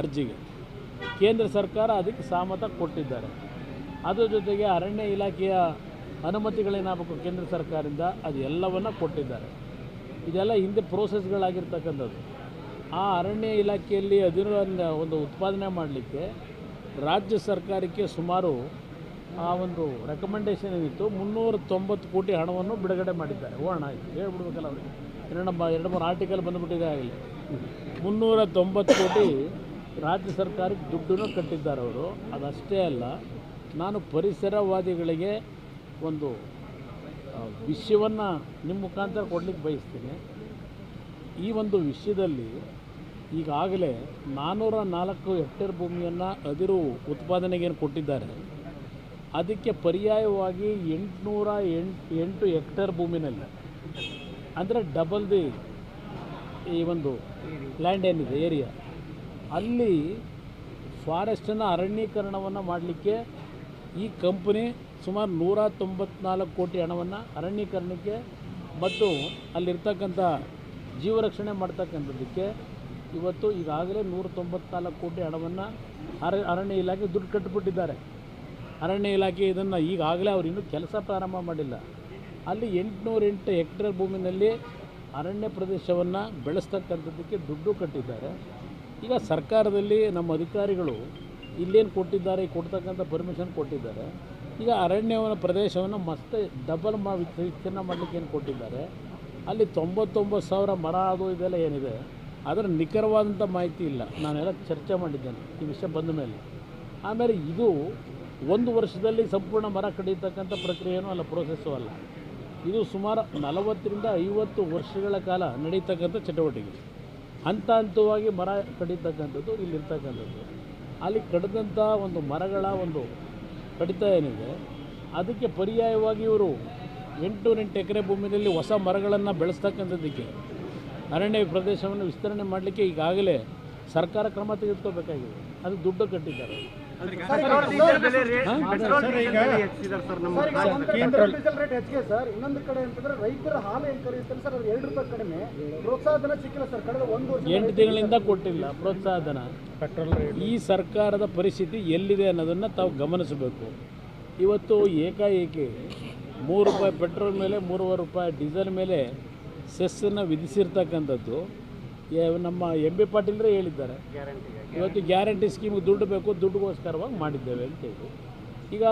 ಅರ್ಜಿಗೆ. ಕೇಂದ್ರ ಸರ್ಕಾರ ಅದಕ್ಕೆ ಸಹಮತ ಕೊಟ್ಟಿದ್ದಾರೆ. ಅದರ ಜೊತೆಗೆ ಅರಣ್ಯ ಇಲಾಖೆಯ ಅನುಮತಿಗಳೇನಾಗಬೇಕು ಕೇಂದ್ರ ಸರ್ಕಾರದಿಂದ, ಅದು ಎಲ್ಲವನ್ನು ಕೊಟ್ಟಿದ್ದಾರೆ. ಇದೆಲ್ಲ ಹಿಂದೆ ಪ್ರೋಸೆಸ್ಗಳಾಗಿರ್ತಕ್ಕಂಥದ್ದು ಆ ಅರಣ್ಯ ಇಲಾಖೆಯಲ್ಲಿ ಅದನ್ನು ಒಂದು ಉತ್ಪಾದನೆ ಮಾಡಲಿಕ್ಕೆ ರಾಜ್ಯ ಸರ್ಕಾರಕ್ಕೆ ಸುಮಾರು, ಆ ಒಂದು ರೆಕಮೆಂಡೇಷನ್ ಏನಿತ್ತು ಮುನ್ನೂರ ತೊಂಬತ್ತು ಕೋಟಿ ಹಣವನ್ನು ಬಿಡುಗಡೆ ಮಾಡಿದ್ದಾರೆ. ಓ ಹಣ ಆಯಿತು ಹೇಳ್ಬಿಡ್ಬೇಕಲ್ಲ ಅವರಿಗೆ. ಎರಡು ಎರಡು ಮೂರು ಆರ್ಟಿಕಲ್ ಬಂದುಬಿಟ್ಟಿದೆ ಆಗಲಿ. ಮುನ್ನೂರ ತೊಂಬತ್ತು ಕೋಟಿ ರಾಜ್ಯ ಸರ್ಕಾರಕ್ಕೆ ದುಡ್ಡನ್ನು ಕಟ್ಟಿದ್ದಾರೆ ಅವರು. ಅದಷ್ಟೇ ಅಲ್ಲ, ನಾನು ಪರಿಸರವಾದಿಗಳಿಗೆ ಒಂದು ವಿಷಯವನ್ನು ನಿಮ್ಮ ಮುಖಾಂತರ ಕೊಡಲಿಕ್ಕೆ ಬಯಸ್ತೀನಿ. ಈ ಒಂದು ವಿಷಯದಲ್ಲಿ ಈಗಾಗಲೇ ನಾನ್ನೂರ ನಾಲ್ಕು ಹೆಕ್ಟೇರ್ ಭೂಮಿಯನ್ನು ಅದಿರು ಉತ್ಪಾದನೆಗೇನು ಕೊಟ್ಟಿದ್ದಾರೆ. ಅದಕ್ಕೆ ಪರ್ಯಾಯವಾಗಿ ಎಂಟುನೂರ ಎಂಟು ಎಂಟು ಹೆಕ್ಟೇರ್ ಭೂಮಿನಲ್ಲಿ. ಅಂದರೆ ಡಬಲ್ ದಿ ಈ ಒಂದು ಲ್ಯಾಂಡ್ ಏನಿದೆ ಏರಿಯಾ ಅಲ್ಲಿ ಫಾರೆಸ್ಟನ್ನ ಅರಣ್ಯೀಕರಣವನ್ನು ಮಾಡಲಿಕ್ಕೆ ಈ ಕಂಪನಿ ಸುಮಾರು ನೂರ ತೊಂಬತ್ನಾಲ್ಕು ಕೋಟಿ ಹಣವನ್ನು ಅರಣ್ಯೀಕರಣಕ್ಕೆ ಮತ್ತು ಅಲ್ಲಿರ್ತಕ್ಕಂಥ ಜೀವರಕ್ಷಣೆ ಮಾಡ್ತಕ್ಕಂಥದ್ದಕ್ಕೆ ಇವತ್ತು ಈಗಾಗಲೇ ನೂರ ತೊಂಬತ್ನಾಲ್ಕು ಕೋಟಿ ಹಣವನ್ನು ಅರ, ಅರಣ್ಯ ಇಲಾಖೆ ದುಡ್ಡು ಕಟ್ಟಿಬಿಟ್ಟಿದ್ದಾರೆ. ಅರಣ್ಯ ಇಲಾಖೆ ಇದನ್ನು ಈಗಾಗಲೇ ಅವರು ಇನ್ನೂ ಕೆಲಸ ಪ್ರಾರಂಭ ಮಾಡಿಲ್ಲ. ಅಲ್ಲಿ ಎಂಟುನೂರೆಂಟು ಹೆಕ್ಟೇರ್ ಭೂಮಿನಲ್ಲಿ ಅರಣ್ಯ ಪ್ರದೇಶವನ್ನು ಬೆಳೆಸ್ತಕ್ಕಂಥದ್ದಕ್ಕೆ ದುಡ್ಡು ಕಟ್ಟಿದ್ದಾರೆ. ಈಗ ಸರ್ಕಾರದಲ್ಲಿ ನಮ್ಮ ಅಧಿಕಾರಿಗಳು ಇಲ್ಲೇನು ಕೊಟ್ಟಿದ್ದಾರೆ ಕೊಡ್ತಕ್ಕಂಥ ಪರ್ಮಿಷನ್ ಕೊಟ್ಟಿದ್ದಾರೆ. ಈಗ ಅರಣ್ಯವನ್ನು ಪ್ರದೇಶವನ್ನು ಮತ್ತೆ ಡಬಲ್ ಮಾ ವಿಸ್ತೀರ್ಣ ಮಾಡಲಿಕ್ಕೆ ಏನು ಕೊಟ್ಟಿದ್ದಾರೆ? ಅಲ್ಲಿ ತೊಂಬತ್ತೊಂಬತ್ತು ಸಾವಿರ ಮರ ಅದು ಇದೆಲ್ಲ ಏನಿದೆ? ಅದರ ನಿಖರವಾದಂಥ ಮಾಹಿತಿ ಇಲ್ಲ. ನಾನೆಲ್ಲ ಚರ್ಚೆ ಮಾಡಿದ್ದೇನೆ ಈ ವಿಷಯ ಬಂದ ಮೇಲೆ. ಆಮೇಲೆ ಇದು ಒಂದು ವರ್ಷದಲ್ಲಿ ಸಂಪೂರ್ಣ ಮರ ಕಡಿತಕ್ಕಂಥ ಪ್ರಕ್ರಿಯೆಯೂ ಅಲ್ಲ ಪ್ರೋಸೆಸ್ಸು ಅಲ್ಲ. ಇದು ಸುಮಾರು ನಲವತ್ತರಿಂದ ಐವತ್ತು ವರ್ಷಗಳ ಕಾಲ ನಡೀತಕ್ಕಂಥ ಚಟುವಟಿಕೆ. ಹಂತ ಹಂತವಾಗಿ ಮರ ಕಡಿತಕ್ಕಂಥದ್ದು ಇಲ್ಲಿರ್ತಕ್ಕಂಥದ್ದು ಅಲ್ಲಿ ಕಡಿದಂಥ ಒಂದು ಮರಗಳ ಒಂದು ಕಡಿತ ಏನಿದೆ, ಅದಕ್ಕೆ ಪರ್ಯಾಯವಾಗಿ ಇವರು ಎಂಟು ಎಂಟು ಎಕರೆ ಭೂಮಿಯಲ್ಲಿ ಹೊಸ ಮರಗಳನ್ನು ಬೆಳೆಸ್ತಕ್ಕಂಥದ್ದಕ್ಕೆ ಅರಣ್ಯ ಪ್ರದೇಶವನ್ನು ವಿಸ್ತರಣೆ ಮಾಡಲಿಕ್ಕೆ ಈಗಾಗಲೇ ಸರ್ಕಾರ ಕ್ರಮ ತೆಗೆದುಕೋಬೇಕಾಗಿದೆ ಅದು ದುಡ್ಡು ಕಟ್ಟಿದ್ದಾರೆ. ಪೆಟ್ರೋಲ್ ಡೀಸೆಲ್ ರೇಟ್ ಹೆಚ್ಚಿಗೆ ಸರ್. ಇನ್ನೊಂದು ಕಡೆ ಅಂತಂದ್ರೆ ರೈತರ ಹಾಲು ಏನು ಕರೆಯುತ್ತಾರೆ ಸರ್ ಅದು ಎರಡು ರೂಪಾಯಿ ಕಡಿಮೆ. ಪ್ರೋತ್ಸಾಹಧನ ಸಿಕ್ಕಿಲ್ಲ ಸರ್. ಕಳೆದ ಒಂದು ವರ್ಷ ಎಂಟು ತಿಂಗಳಿಂದ ಕೊಟ್ಟಿಲ್ಲ ಪ್ರೋತ್ಸಾಹಧನ. Petrol rate. ಈ ಸರ್ಕಾರದ ಪರಿಸ್ಥಿತಿ ಎಲ್ಲಿದೆ ಅನ್ನೋದನ್ನ ತಾವು ಗಮನಿಸಬೇಕು. ಇವತ್ತು ಏಕಾಏಕಿ ಮೂರು ರೂಪಾಯಿ ಪೆಟ್ರೋಲ್ ಮೇಲೆ ಮೂರುವರೆ ರೂಪಾಯಿ ಡೀಸೆಲ್ ಮೇಲೆ ಸೆಸ್ಸನ್ನು ವಿಧಿಸಿರ್ತಕ್ಕಂಥದ್ದು ನಮ್ಮ ಎಂ ಬಿ ಪಾಟೀಲ್ರೇ ಹೇಳಿದ್ದಾರೆ. ಇವತ್ತು ಗ್ಯಾರಂಟಿ ಸ್ಕೀಮ್ಗೆ ದುಡ್ಡು ಬೇಕು ದುಡ್ಡುಗೋಸ್ಕರವಾಗಿ ಮಾಡಿದ್ದೇವೆ ಅಂತೇಳಿ ಈಗ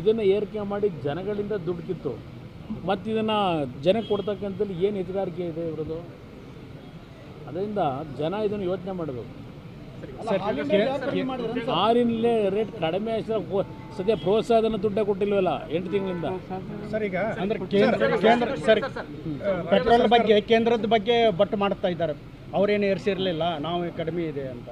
ಇದನ್ನು ಏರಿಕೆ ಮಾಡಿ ಜನಗಳಿಂದ ದುಡ್ಡು ಕಿತ್ತು. ಮತ್ತು ಇದನ್ನು ಜನಕ್ಕೆ ಕೊಡ್ತಕ್ಕಂಥದ್ದು ಏನು ಎದುಗಾರಿಕೆ ಇದೆ ಇವ್ರದ್ದು? ಅದರಿಂದ ಜನ ಇದನ್ನು ಯೋಚನೆ ಮಾಡಬೇಕು. ಆರಿನಲ್ಲೇ ರೇಟ್ ಕಡಿಮೆ ಆಯ್ತು ಸದ್ಯ ಪ್ರೋತ್ಸಾಹನ ದುಡ್ಡೇ ಕೊಟ್ಟಿಲ್ವಲ್ಲ ಎಂಟು ತಿಂಗಳಿಂದ. ಸರ್ ಈಗ ಅಂದ್ರೆ ಕೇಂದ್ರ ಕೇಂದ್ರ ಸರ್ ಪೆಟ್ರೋಲ್ ಬಗ್ಗೆ ಕೇಂದ್ರದ ಬಗ್ಗೆ ಬಟ್ ಮಾಡ್ತಾ ಇದ್ದಾರೆ. ಅವ್ರೇನು ಏರ್ಸಿರ್ಲಿಲ್ಲ ನಾವು ಕಡಿಮೆ ಇದೆ ಅಂತ.